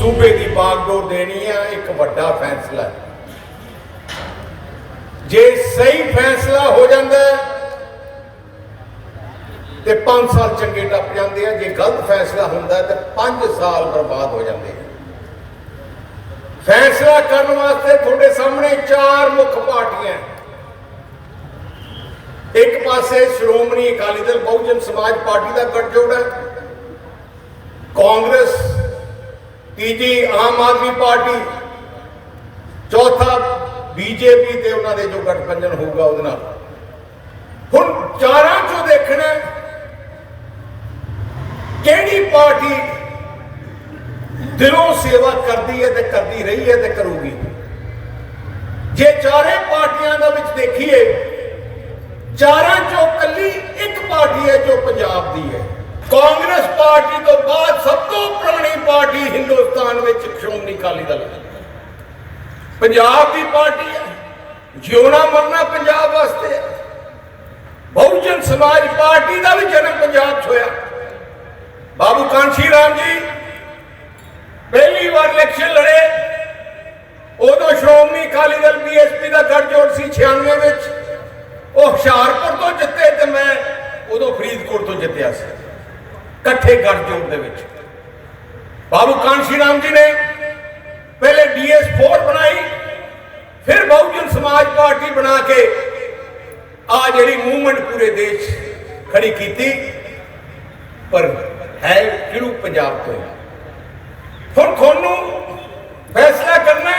ਸੂਬੇ ਦੀ ਜੋ ਦੇਣੀ ਆ ਇੱਕ ਵੱਡਾ ਫੈਸਲਾ ਹੈ। ਜੇ ਸਹੀ ਫੈਸਲਾ ਹੋ ਜਾਂਦਾ ਤੇ 5 ਸਾਲ ਚੰਗੇ ਟੱਪ ਜਾਂਦੇ ਆ। ਜੇ ਗਲਤ ਫੈਸਲਾ ਹੁੰਦਾ ਹੈ, ਤੇ 5 ਸਾਲ ਬਰਬਾਦ ਹੋ ਜਾਂਦੇ ਆ। ਫੈਸਲਾ ਕਰਨ ਵਾਸਤੇ ਤੁਹਾਡੇ ਸਾਹਮਣੇ ਚਾਰ ਮੁੱਖ ਪਾਰਟੀਆਂ ਇੱਕ ਪਾਸੇ ਸ਼੍ਰੋਮਣੀ ਅਕਾਲੀ ਦਲ ਬਹੁਜਨ ਸਮਾਜ ਪਾਰਟੀ ਦਾ ਗੱਠਜੋੜ ਹੈ। ਕਾਂਗਰਸ ਤੀਜੀ ਆਮ ਆਦਮੀ ਪਾਰਟੀ। ਚੌਥਾ ਬੀਜੇਪੀ ਤੇ ਉਹਨਾਂ ਦੇ ਜੋ ਗਠਬੰਧਨ ਹੋਊਗਾ ਉਹਦੇ ਨਾਲ। ਹੁਣ ਚਾਰਾਂ ਚੋਂ ਦੇਖਣਾ ਕਿਹੜੀ ਪਾਰਟੀ ਦਿਲੋਂ ਸੇਵਾ ਕਰਦੀ ਹੈ ਤੇ ਕਰਦੀ ਰਹੀ ਹੈ ਤੇ ਕਰੂਗੀ। ਜੇ ਚਾਰੇ ਪਾਰਟੀ ਦਾ ਵਿੱਚ ਦੇਖੀਏ ਚਾਰਾਂ ਚੋਂ ਕੱਲੀ ਇੱਕ ਪਾਰਟੀ ਹੈ ਜੋ ਪੰਜਾਬ ਦੀ ਹੈ ਕਾਂਗਰਸ ਪਾਰਟੀ ਤੋਂ ਬਾਅਦ ਸਭ ਤੋਂ ਪੁਰਾਣੀ ਪਾਰਟੀ ਹਿੰਦੁਸਤਾਨ ਵਿੱਚ ਸ਼੍ਰੋਮਣੀ ਅਕਾਲੀ ਦਲ? ਹੈ ਪੰਜਾਬ ਦੀ ਪਾਰਟੀ ਹੈ। ਜਿਉਣਾ ਮਰਨਾ ਪੰਜਾਬ ਵਾਸਤੇ ਹੈ। ਬਹੁਜਨ ਸਮਾਜ ਪਾਰਟੀ ਦਾ ਵੀ ਜਨਮ ਪੰਜਾਬ 'ਚ ਹੋਇਆ। ਬਾਬੂ ਕਾਂਸ਼ੀ ਰਾਮ ਜੀ ਪਹਿਲੀ ਵਾਰ ਇਲੈਕਸ਼ਨ ਲੜੇ। ਉਦੋਂ ਸ਼੍ਰੋਮਣੀ ਅਕਾਲੀ ਦਲ ਬੀਐਸਪੀ ਦਾ ਗੱਠਜੋੜ ਸੀ 96 ਵਿੱਚ। ਉਹ ਹੁਸ਼ਿਆਰਪੁਰ ਤੋਂ ਜਿੱਤੇ ਤੇ ਮੈਂ ਉਦੋਂ ਫਰੀਦਕੋਟ ਤੋਂ ਜਿੱਤਿਆ ਸੀ। ਇਕੱਠੇ ਗੱਠਜੋੜ ਦੇ ਵਿੱਚ। ਬਾਬੂ ਕਾਂਸ਼ੀ ਰਾਮ ਜੀ ਨੇ ਪਹਿਲੇ ਡੀਐਸ 4 ਬਣਾਈ, ਫਿਰ ਬਹੁਜਨ ਸਮਾਜ ਪਾਰਟੀ ਬਣਾ ਕੇ ਆ ਜਿਹੜੀ ਮੂਵਮੈਂਟ ਪੂਰੇ ਦੇਸ਼ ਖੜੀ ਕੀਤੀ, ਪਰ ਹੈ ਕਿਹੜੂ ਪੰਜਾਬ ਤੋਂ ਹੈ। ਹੁਣ ਤੁਹਾਨੂੰ ਫੈਸਲਾ ਕਰਨਾ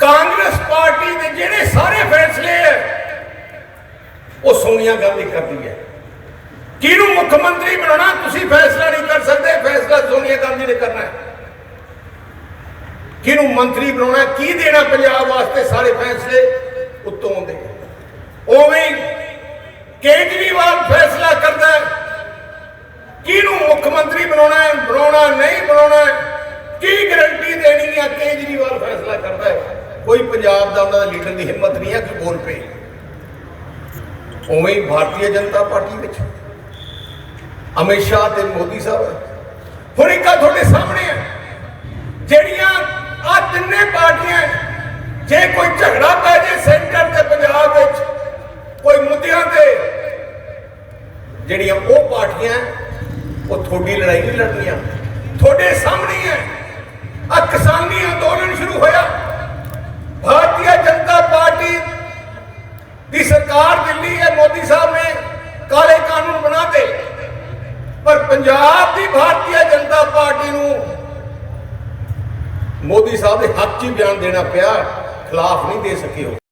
ਕਾਂਗਰਸ ਪਾਰਟੀ ਦੇ ਜਿਹੜੇ ਸਾਰੇ ਫੈਸਲੇ ਹੈ, ਉਹ ਸੋਨੀਆ ਗਾਂਧੀ ਕਰਦੀ ਹੈ ਕਿਹਨੂੰ ਮੁੱਖ ਮੰਤਰੀ ਬਣਾਉਣਾ, ਤੁਸੀਂ ਫੈਸਲਾ ਨਹੀਂ ਕਰ ਸਕਦੇ ਫੈਸਲਾ ਸੋਨੀਆ ਗਾਂਧੀ ਨੇ ਕਰਨਾ ਹੈ। ਕਿਹਨੂੰ ਮੰਤਰੀ ਬਣਾਉਣਾ ਕੀ ਦੇਣਾ ਪੰਜਾਬ ਵਾਸਤੇ ਸਾਰੇ ਫੈਸਲੇ, ਉੱਤੋਂ ਦੇ ਉਵੇਂ ਕੇਜਰੀਵਾਲ ਫੈਸਲਾ ਕਰਦਾ ਕਿਹਨੂੰ ਮੁੱਖ ਮੰਤਰੀ ਬਣਾਉਣਾ ਹੈ, ਬਣਾਉਣਾ ਨਹੀਂ ਬਣਾਉਣਾ ਕੀ ਗਰੰਟੀ ਦੇਣੀ ਹੈ, ਕੇਜਰੀਵਾਲ ਫੈਸਲਾ ਕਰਦਾ ਹੈ। ਕੋਈ ਪੰਜਾਬ ਦਾ ਉਹਨਾਂ ਦਾ ਲੀਡਰ ਦੀ ਹਿੰਮਤ ਨਹੀਂ ਹੈ ਕਿ ਬੋਲ ਪਏ ਉਵੇਂ ਹੀ ਭਾਰਤੀ ਜਨਤਾ ਪਾਰਟੀ ਵਿੱਚ ਅਮਿਤ ਸ਼ਾਹ ਤੇ ਮੋਦੀ ਸਾਹਿਬ ਹੁਣ ਇੱਕ ਆ ਤੁਹਾਡੇ ਸਾਹਮਣੇ ਹੈ ਜਿਹੜੀਆਂ ਆ ਤਿੰਨੇ ਪਾਰਟੀਆਂ ਜੇ ਕੋਈ ਝਗੜਾ ਪੈ ਜੇ ਸੈਂਟਰ ਤੇ ਪੰਜਾਬ ਵਿੱਚ, ਕੋਈ ਮੁੱਦਿਆਂ ਤੇ, ਜਿਹੜੀਆਂ ਉਹ ਪਾਰਟੀਆਂ, ਉਹ ਤੁਹਾਡੀ ਲੜਾਈ ਨਹੀਂ ਲੜਨੀਆਂ। ਤੁਹਾਡੇ ਸਾਹਮਣੇ ਹੈ ਆ ਕਿਸਾਨੀ ਅੰਦੋਲਨ ਸ਼ੁਰੂ ਹੋਇਆ ਭਾਰਤੀ ਜਨਤਾ ਪਾਰਟੀ ਦੀ ਸਰਕਾਰ ਦਿੱਲੀ ਹੈ ਮੋਦੀ ਸਾਹਿਬ ਨੇ ਕਾਲੇ ਕਾਨੂੰਨ ਬਣਾਤੇ ਪਰ ਪੰਜਾਬ ਦੀ ਭਾਰਤੀ ਜਨਤਾ ਪਾਰਟੀ ਨੂੰ ਮੋਦੀ ਸਾਹਿਬ ਦੇ ਹੱਕ 'ਚ ਹੀ ਬਿਆਨ ਦੇਣਾ ਪਿਆ ਖਿਲਾਫ ਨਹੀਂ ਦੇ ਸਕੇ ਉਹ।